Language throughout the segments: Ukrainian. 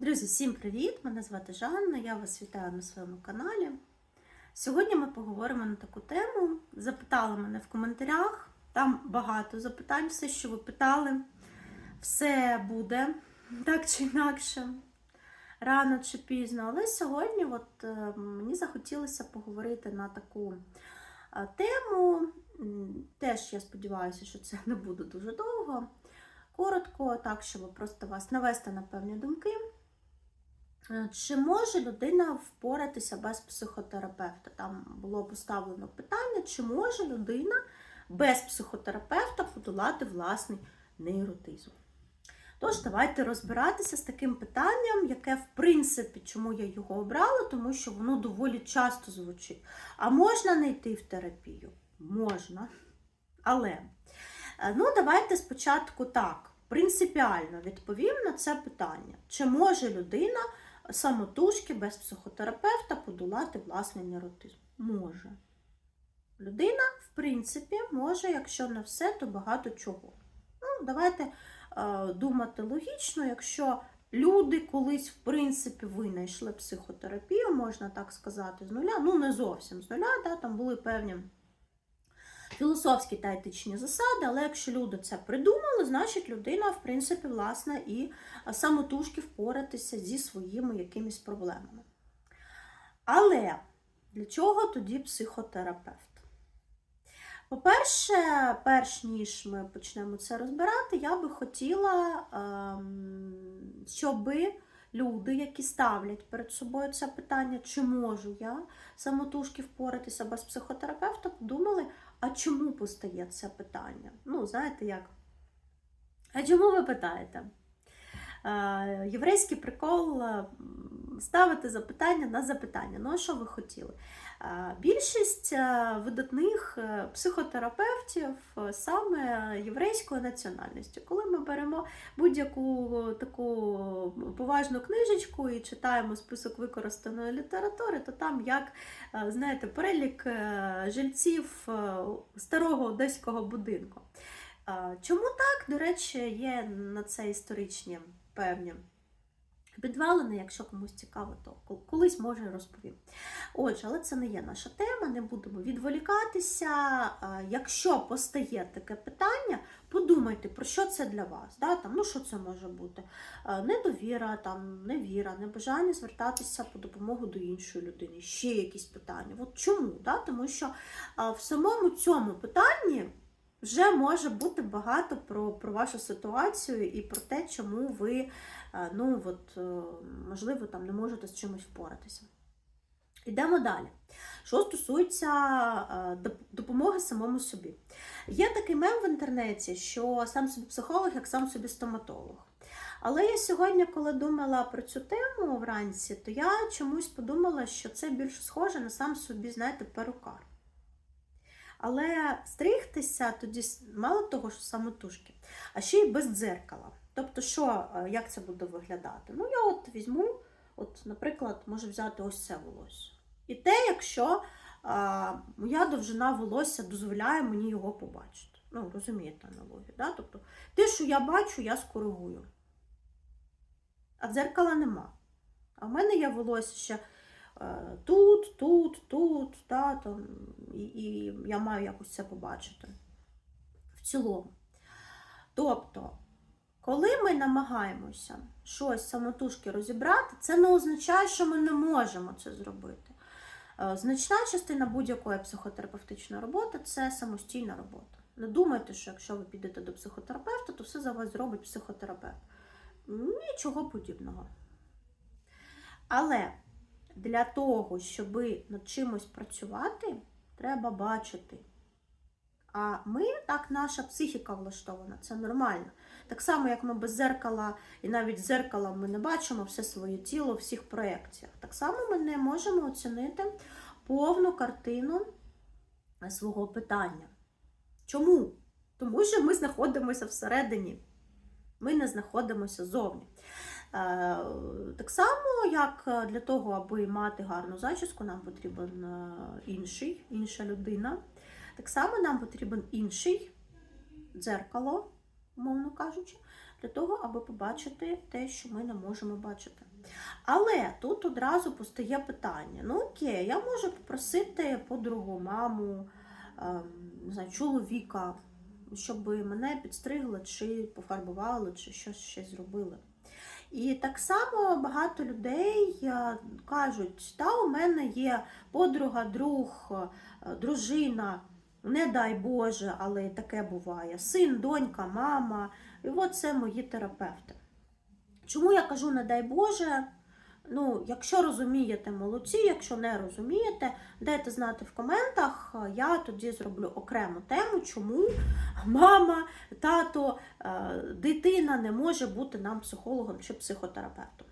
Друзі, всім привіт! Мене звати Жанна, я вас вітаю на своєму каналі. Сьогодні ми поговоримо на таку тему. Запитали мене в коментарях, там багато запитань, все, що ви питали, все буде так чи інакше, рано чи пізно. Але сьогодні от, е, мені захотілося поговорити на таку е, тему. Теж я сподіваюся, що це не буде дуже довго. Коротко, так, щоб просто вас навести на певні думки. Е, Чи може людина впоратися без психотерапевта? Там було поставлено питання, чи може людина без психотерапевта подолати власний нейротизм? Тож, давайте розбиратися з таким питанням, яке, в принципі, чому я його обрала, тому що воно доволі часто звучить. А можна не йти в терапію? Можна. Але, е, ну, давайте спочатку так, принципіально відповім на це питання. Чи може людина самотужки без психотерапевта подолати власний нейротизм? Може. Людина, в принципі, може, якщо не все, то багато чого. Ну, давайте е, думати логічно, якщо люди колись, в принципі, винайшли психотерапію, можна так сказати, з нуля, ну не зовсім з нуля, да, там були певні філософські та етичні засади, але якщо люди це придумали, значить людина, в принципі, власне, і самотужки впоратися зі своїми якимись проблемами. Але для чого тоді психотерапевт? По-перше, перш ніж ми почнемо це розбирати, я би хотіла, ем, щоб люди, які ставлять перед собою це питання, чи можу я самотужки впоратися без психотерапевта, подумали, а чому постає це питання? Ну, знаєте як? А чому ви питаєте? Е, Єврейський прикол ставити запитання на запитання. Ну, а що ви хотіли? Більшість е, видатних е, психотерапевтів е, саме єврейської національності. Коли ми беремо будь-яку таку поважну книжечку і читаємо список використаної літератури, то там як знаєте, перелік жильців старого одеського будинку. Чому так? До речі, є на це історичні певні підвалини, якщо комусь цікаво, то кол- колись може розповім. Отже, але це не є наша тема, не будемо відволікатися. Якщо постає таке питання, подумайте, про що це для вас. Да? Там, ну, що це може бути? Недовіра, там, невіра, небажання звертатися по допомогу до іншої людини, ще якісь питання. От чому? Да? Тому що в самому цьому питанні вже може бути багато про, про вашу ситуацію і про те, чому ви, е, ну, от, е, можливо, там не можете з чимось впоратися. Йдемо далі. Що стосується е, допомоги самому собі. Є такий мем в інтернеті, що сам собі психолог, як сам собі стоматолог. Але я сьогодні, коли думала про цю тему вранці, то я чомусь подумала, що це більше схоже на сам собі, знаєте, перукар. Але стригтися тоді мало того, що самотужки, а ще й без дзеркала. Тобто, що, е, як це буде виглядати? Ну, я от візьму, от, наприклад, можу взяти ось це волосся. І те, якщо а, моя довжина волосся дозволяє мені його побачити. Ну, розумієте аналогію, да? Тобто, те, що я бачу, я скоригую. А дзеркала нема. А в мене є волосся ще тут, тут, тут, та, там, і, і я маю якось це побачити в цілому. Тобто, коли ми намагаємося щось самотужки розібрати, це не означає, що ми не можемо це зробити. Е, Значна частина будь-якої психотерапевтичної роботи це самостійна робота. Не думайте, що якщо ви підете до психотерапевта, то все за вас зробить психотерапевт. Нічого подібного. Але для того, щоб над чимось працювати, треба бачити. А ми, так, наша психіка влаштована, це нормально. Так само, як ми без зеркала, і навіть з зеркалом ми не бачимо все своє тіло всіх проєкціях. Так само ми не можемо оцінити повну картину свого питання. Чому? Тому що ми знаходимося всередині, ми не знаходимося зовні. Е, Так само, як для того, аби мати гарну зачіску, нам потрібен е, інший, інша людина. Так само нам потрібен інший дзеркало, умовно кажучи, для того, аби побачити те, що ми не можемо бачити. Але тут одразу постає питання: ну окей, я можу попросити подругу, маму, ем, не знаю, чоловіка, щоб мене підстригли, чи пофарбували, чи щось ще зробили. І так само багато людей е, кажуть, та у мене є подруга, друг, е, дружина, не дай Боже, але таке буває. Син, донька, мама. І от це мої терапевти. Чому я кажу не дай Боже? Ну, якщо розумієте, молодці, якщо не розумієте, дайте знати в коментах. Я тоді зроблю окрему тему, чому мама, тато, е, дитина не може бути нам психологом чи психотерапевтом.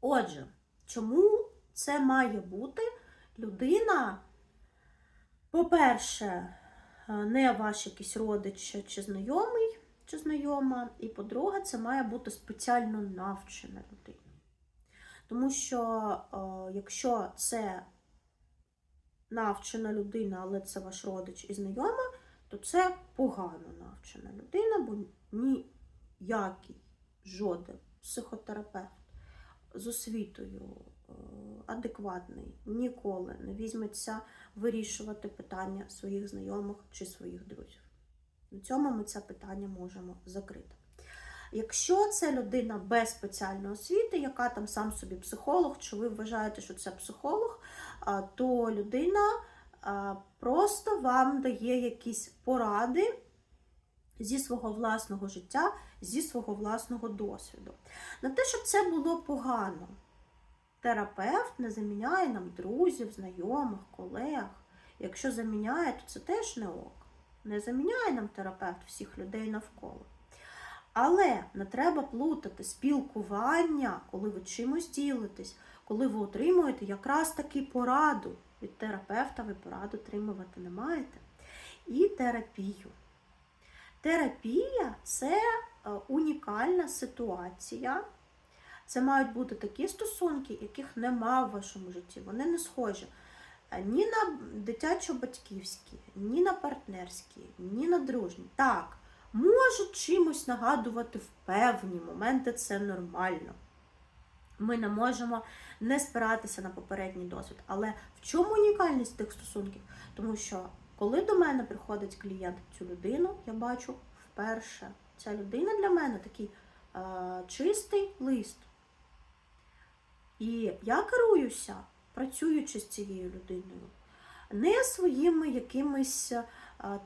Отже, чому це має бути людина, по-перше, е, не ваш якийсь родич чи знайомий, чи знайома, і по-друге, це має бути спеціально навчена людина. Тому що, е, якщо це навчена людина, але це ваш родич і знайома, то це погано навчена людина, бо ніякий жоден психотерапевт з освітою е, адекватний ніколи не візьметься вирішувати питання своїх знайомих чи своїх друзів. На цьому ми це питання можемо закрити. Якщо це людина без спеціальної освіти, яка там сам собі психолог, чи ви вважаєте, що це психолог, то людина просто вам дає якісь поради зі свого власного життя, зі свого власного досвіду. На те, щоб це було погано. Терапевт не заміняє нам друзів, знайомих, колег. Якщо заміняє, то це теж не ок. Не заміняє нам терапевт всіх людей навколо. Але не треба плутати спілкування, коли ви чимось ділитесь, коли ви отримуєте якраз таки пораду. Від терапевта ви пораду отримувати не маєте. І терапію. Терапія це е, унікальна ситуація. Це мають бути такі стосунки, яких нема в вашому житті. Вони не схожі е, ні на дитячо-батьківські, ні на партнерські, ні на дружні. Так, можуть чимось нагадувати в певні моменти, це нормально. Ми не можемо не спиратися на попередній досвід. Але в чому унікальність тих стосунків? Тому що, коли до мене приходить клієнт цю людину, я бачу вперше. Ця людина для мене такий е, чистий лист. І я керуюся, працюючи з цією людиною, не своїми якимись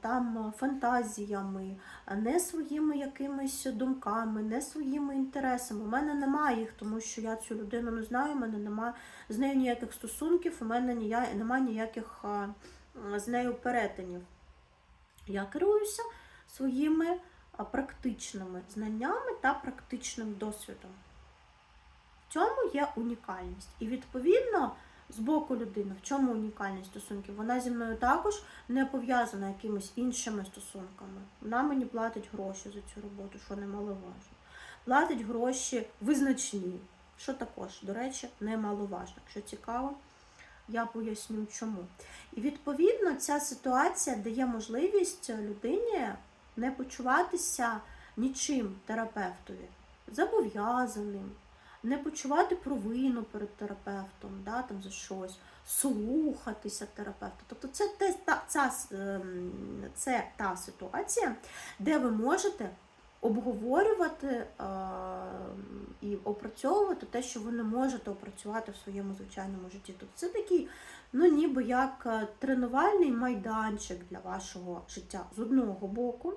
там фантазіями, не своїми якимись думками, не своїми інтересами. У мене немає їх, тому що я цю людину не знаю, у мене немає з нею ніяких стосунків, у мене немає ніяких з нею перетинів. Я керуюся своїми практичними знаннями та практичним досвідом. В цьому є унікальність. І відповідно, з боку людини, в чому унікальність стосунків? Вона зі мною також не пов'язана якимись іншими стосунками. Вона мені платить гроші за цю роботу, що немаловажно. Платить гроші визначні, що також, до речі, немаловажно. Якщо цікаво, я поясню чому. І відповідно ця ситуація дає можливість людині не почуватися нічим терапевтові, зобов'язаним, не почувати провину перед терапевтом, да, там за щось, слухатися терапевта. Тобто це, те, та, ця, ем, це та ситуація, де ви можете обговорювати е, і опрацьовувати те, що ви не можете опрацювати в своєму звичайному житті. Тобто це такий, ну ніби як е, тренувальний майданчик для вашого життя з одного боку,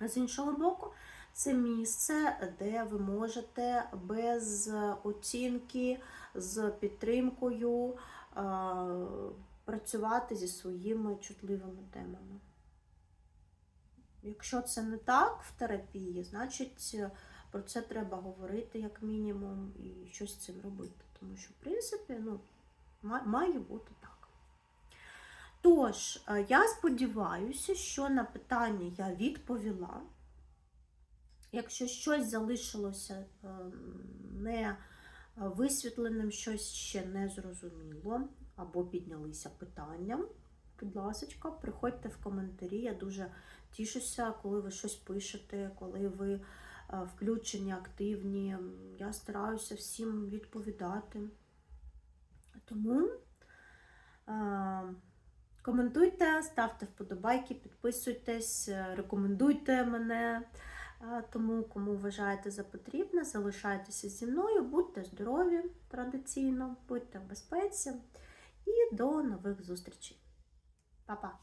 з іншого боку, це місце, де ви можете без оцінки, з підтримкою працювати зі своїми чутливими темами. Якщо це не так в терапії, значить е, про це треба говорити як мінімум і щось з цим робити. Тому що, в принципі, ну, має бути так. Тож, е, я сподіваюся, що на питання я відповіла. Якщо щось залишилося ем, не висвітленим, щось ще не зрозуміло, або піднялися питання, будь ласка, приходьте в коментарі. Я дуже тішуся, коли ви щось пишете, коли ви е, включені, активні. Я стараюся всім відповідати. Тому е, коментуйте, ставте вподобайки, підписуйтесь, рекомендуйте мене. Тому, кому вважаєте за потрібне, залишайтеся зі мною, будьте здорові традиційно, будьте в безпеці і до нових зустрічей. Па-па!